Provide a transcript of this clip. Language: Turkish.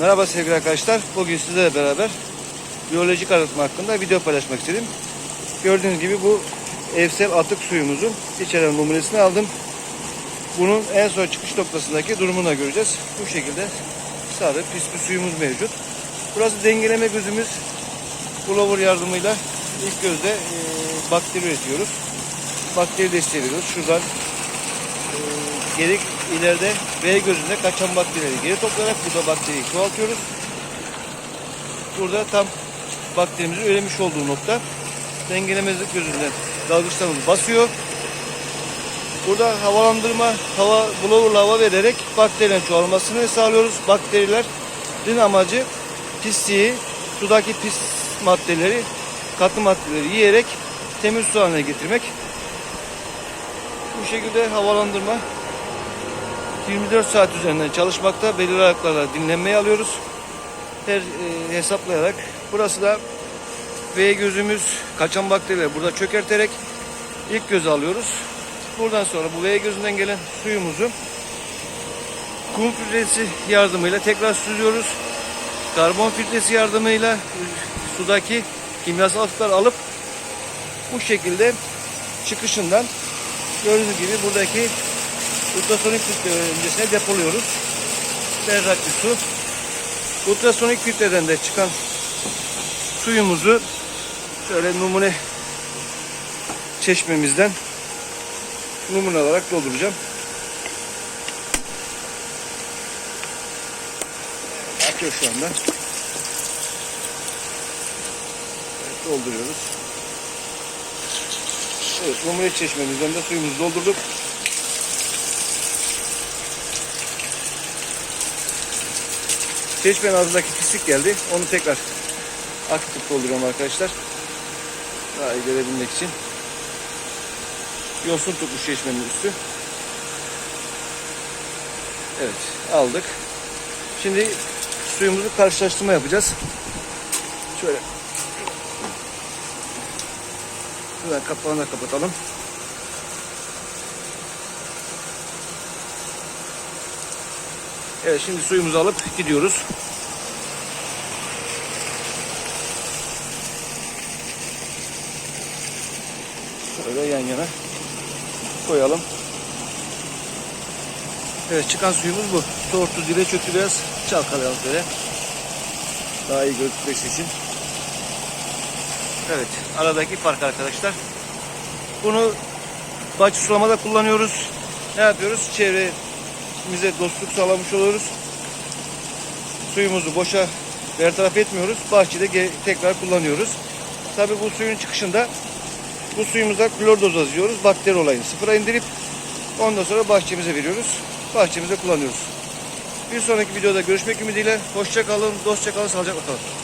Merhaba sevgili arkadaşlar. Bugün sizlerle beraber biyolojik arıtma hakkında video paylaşmak istedim. Gördüğünüz gibi bu evsel atık suyumuzun içeren numunesini aldım. Bunun en son çıkış noktasındaki durumunu da göreceğiz. Bu şekilde sade pis bir suyumuz mevcut. Burası dengeleme gözümüz. Blower yardımıyla ilk gözde e, bakteri üretiyoruz. Bakteri desteği veriyoruz. Şuradan e, geri ileride V gözünde kaçan bakterileri geri toplayarak burada bakteriyi çoğaltıyoruz. Burada tam bakterimizin üremiş olduğu nokta. Dengelemezlik gözünden dalgıçlarımız basıyor. Burada havalandırma, hava blowerla hava vererek bakterilerin çoğalmasını sağlıyoruz. Bakterilerin amacı pisliği, sudaki pis maddeleri, katı maddeleri yiyerek temiz su haline getirmek. Bu şekilde havalandırma 24 saat üzerinden çalışmakta. Belirli aralıklarla dinlenmeyi alıyoruz. Her e, hesaplayarak. Burası da V gözümüz kaçan bakterileri burada çökerterek ilk göze alıyoruz. Buradan sonra bu V gözünden gelen suyumuzu kum filtresi yardımıyla tekrar süzüyoruz. Karbon filtresi yardımıyla sudaki kimyasal atıkları alıp bu şekilde çıkışından gördüğünüz gibi buradaki ultrasonik filtre öncesine depoluyoruz. Berrak bir su. Ultrasonik filtreden de çıkan suyumuzu şöyle numune çeşmemizden numune olarak dolduracağım. Akıyor şu anda. Evet, dolduruyoruz. Evet, numune çeşmemizden de suyumuzu doldurduk. Çeşmenin ağzındaki pislik geldi. Onu tekrar akıtıp dolduruyorum arkadaşlar. Daha iyi görebilmek için. Yosun tutmuş çeşmenin üstü. Evet aldık. Şimdi suyumuzu karşılaştırma yapacağız. Şöyle. Şuradan kapağını da kapatalım. Evet şimdi suyumuzu alıp gidiyoruz. Şöyle yan yana koyalım. Evet çıkan suyumuz bu. Tortu dile çöktü biraz. Çalkalayalım böyle. Daha iyi gözükmesi için. Evet aradaki fark arkadaşlar. Bunu bahçe sulamada kullanıyoruz. Ne yapıyoruz? Çevremize dostluk sağlamış oluyoruz. Suyumuzu boşa bertaraf etmiyoruz. Bahçede tekrar kullanıyoruz. Tabii bu suyun çıkışında bu suyumuza klor doz yazıyoruz. Bakteri olayını sıfıra indirip ondan sonra bahçemize veriyoruz. Bahçemize kullanıyoruz. Bir sonraki videoda görüşmek ümidiyle. Hoşça kalın, dostça kalın, sağlıcakla kalın.